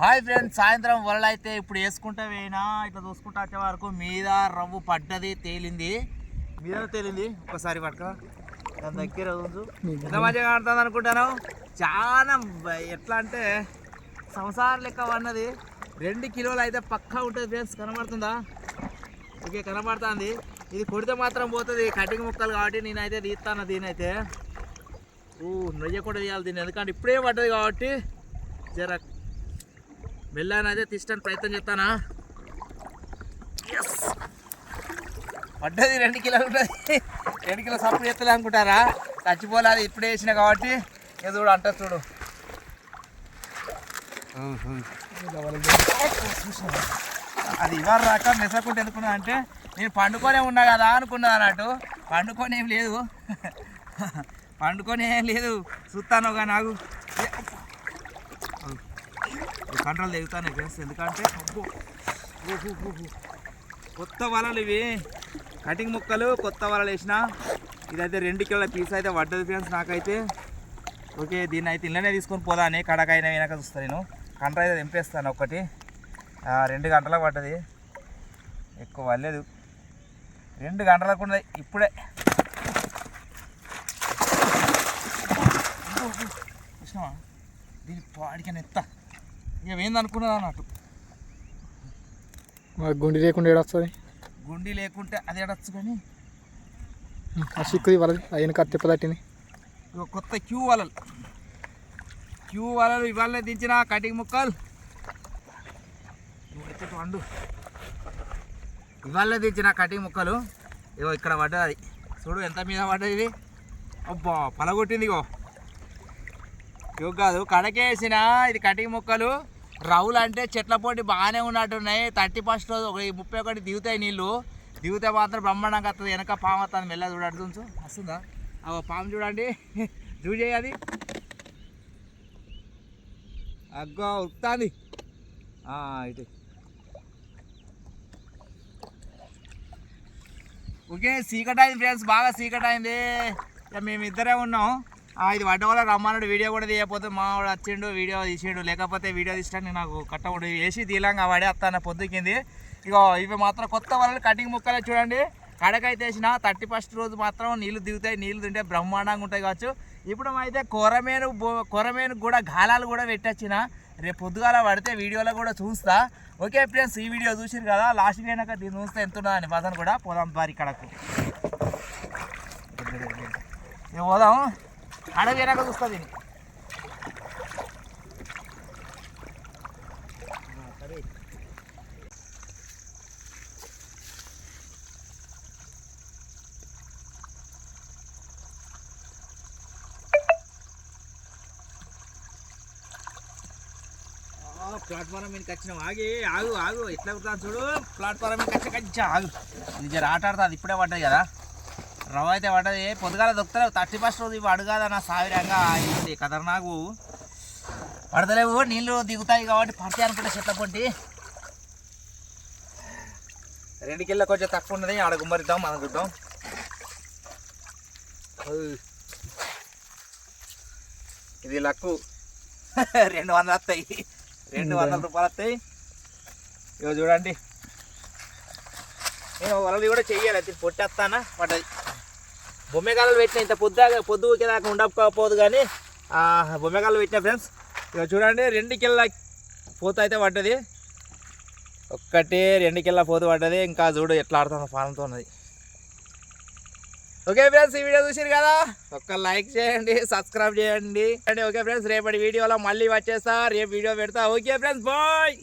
Hi friends సాయంత్రం వరలు అయితే ఇప్పుడు వేసుకుంటా పోయినా ఇట్లా చూసుకుంటా వచ్చే వరకు మీద రవ్వు పడ్డది తేలింది. మీద తేలింది? ఒకసారి పట్టుక. దాని దగ్గర ఉంచు. ఎంత మంచిగా ఆడుతుంది అనుకుంటాను? చాలా ఎట్లా అంటే సంసారం లెక్క పడినది. రెండు కిలోలు అయితే పక్కా ఉంటుంది ఫ్రెండ్స్ కనబడుతుందా? ఇంకే కనబడుతుంది. ఇది కొడితే మాత్రం పోతుంది కటింగ్ ముక్కలు కాబట్టి నేనైతే తీస్తాను దీనైతే. ఓ నొయ్యకుండా కూడా తీయాలి దీన్ని ఎందుకంటే ఇప్పుడే పడ్డది కాబట్టి జర వెళ్ళాను అదే తీసడానికి ప్రయత్నం చేస్తానా? పడ్డది రెండు కిలోలు ఉంటుంది రెండు కిలో సప్పుడు ఎత్తలే అనుకుంటారా? చచ్చిపోలే అది ఇప్పుడే వేసిన కాబట్టి. ఇది చూడు అంట చూడు. అది ఇవాళ రాక మెసకుంటే ఎందుకున్నా అంటే నేను పండుకొనే ఉన్నా కదా అనుకున్నా అన్నట్టు. పండుకొని ఏం లేదు. పండుకొని ఏం లేదు. చూస్తాను ఒక నాకు కంట్రోల్ తెగుతానే ఫ్రెండ్స్ ఎందుకంటే కొత్త వలలు ఇవి. కటింగ్ ముక్కలు కొత్త వలలు వేసిన. ఇదైతే రెండు కిలోల పీస్ అయితే పడ్డది ఫ్రెండ్స్ నాకైతే. ఓకే దీన్ని అయితే ఇళ్ళనే తీసుకొని పోదాని కడకైనా వెనక చూస్తాను నేను. కంట్ర అయితే తెంపేస్తాను ఒకటి రెండు గంటలకు పడ్డది. ఎక్కువ వల్లేదు రెండు గంటలకు ఉన్నది ఇప్పుడే. దీని పాడికని ఎత్త. ఇక ఏందనుకున్నది అన్నట్టు గుండి లేకుండా ఏడొస్తుంది? గుండి లేకుంటే అది ఎడచ్చు కానీ. ఆ చిక్కుది వాళ్ళది అయిన కత్తి తిప్పదట్టింది ఇక కొత్త క్యూ వలలు. క్యూ వలలు ఇవాళ దించిన కటింగ్ ముక్కలు. నువ్వు వండు. ఇవాళ దించిన కటింగ్ ముక్కలు. ఇగో ఇక్కడ పడ్డది చూడు ఎంత మీద పడ్డది ఇది. అబ్బా పలగొట్టింది ఇగో. ఇగో కాదు కడకేసిన ఇది కటింగ్ ముక్కలు. రౌలు అంటే చెట్ల పోటీ బాగానే ఉన్నట్టున్నాయి. థర్టీ ఫస్ట్ రోజు ఒక ముప్పై ఒకటి దిగుతాయి నీళ్ళు. దిగితే మాత్రం బ్రహ్మాండంగా వస్తుంది వెనక పాము వస్తుంది మెల్ల చూడండి చూసు వస్తుందా? ఆ పాము చూడండి. చూసేయి అది. అగ్గో ఉత్తాంది ఇది ఓకే సీకట్ అయింది ఫ్రెండ్స్ బాగా సీకట్ అయింది ఇక మేమిద్దరే ఉన్నాం. ఇది వడ్డ వల్ల రమ్మన్నాడు వీడియో కూడా తీయకపోతే మా వాడు వచ్చిండు వీడియో తీసిండు. లేకపోతే వీడియో తీసడానికి నాకు కట్టకూడదు వేసి తీలాంగా వాడే వస్తాను పొద్దుకింది. ఇక ఇవి మాత్రం కొత్త వలలు కటింగ్ ముక్కలే చూడండి. కడకైతే వేసిన థర్టీ ఫస్ట్ రోజు మాత్రం నీళ్ళు దిగుతాయి నీళ్ళు తింటే బ్రహ్మాండంగా ఉంటాయి కావచ్చు. ఇప్పుడు అయితే కొరమేను కొరమేను కూడా గాలాలు కూడా పెట్టొచ్చిన. రేపు పొద్దుగాల పడితే వీడియోలో కూడా చూస్తా. ఓకే ఫ్రెండ్స్ ఈ వీడియో చూసిరు కదా? లాస్ట్ అయినాక దీన్ని చూస్తే ఎంత ఉన్నదని వదన కూడా. పోదాం బారి కడకు ఇక పోదాం. అడవి చూస్తా చూస్తుంది ప్లాట్ఫారం మీదకి వచ్చినాం. ఆగి ఆగు ఆగు. ఎట్లా అవుతాను చూడు? ప్లాట్ఫారం మీదకి వచ్చి ఆగు. ఇది జర ఆట ఆడుతుంది. ఇప్పుడే పడ్డాయి కదా. రవ్వ అయితే పడ్డది పొద్దుగాల దొక్కుతలేవు. థర్టీ ఫస్ట్ రోజు ఇవి అడుగాదా నా సావిరంగా అయింది. కదర్ నాకు పడతలేవు. నీళ్ళు దిగుతాయి కాబట్టి పడితే అనుకుంటే చెట్ల పొంటి. రెండు కిలో కొంచెం తక్కువ ఉన్నది. ఆడ గుమ్మరిద్దాం మనం చూద్దాం. ఇది లక్కు. రెండు వందలు వస్తాయి. రెండు వందల రూపాయలు వస్తాయి. ఇగో చూడండి. నేను వలది కూడా చెయ్యాలి. అది పొట్టేస్తానా? పడ్డది. బొమ్మెకాయలు పెట్టిన ఇంత పొద్దుగా పొద్దు దాకా ఉండకపోదు కానీ ఆ, బొమ్మెకాయలు పెట్టిన ఫ్రెండ్స్ ఇక చూడండి రెండు కిల్ల పోత అయితే పడ్డది. ఒక్కటి రెండు కిల్ల పోత పడ్డది. ఇంకా చూడు ఎట్లా ఆడుతుంది ఫారంతో ఉన్నది. ఓకే ఫ్రెండ్స్ ఈ వీడియో చూసారు కదా? ఒక్క లైక్ చేయండి సబ్స్క్రైబ్ చేయండి. అండి ఓకే ఫ్రెండ్స్ రేపటి వీడియోలో మళ్ళీ వచ్చేస్తా. రేపు వీడియో పెడతా. Okay friends bye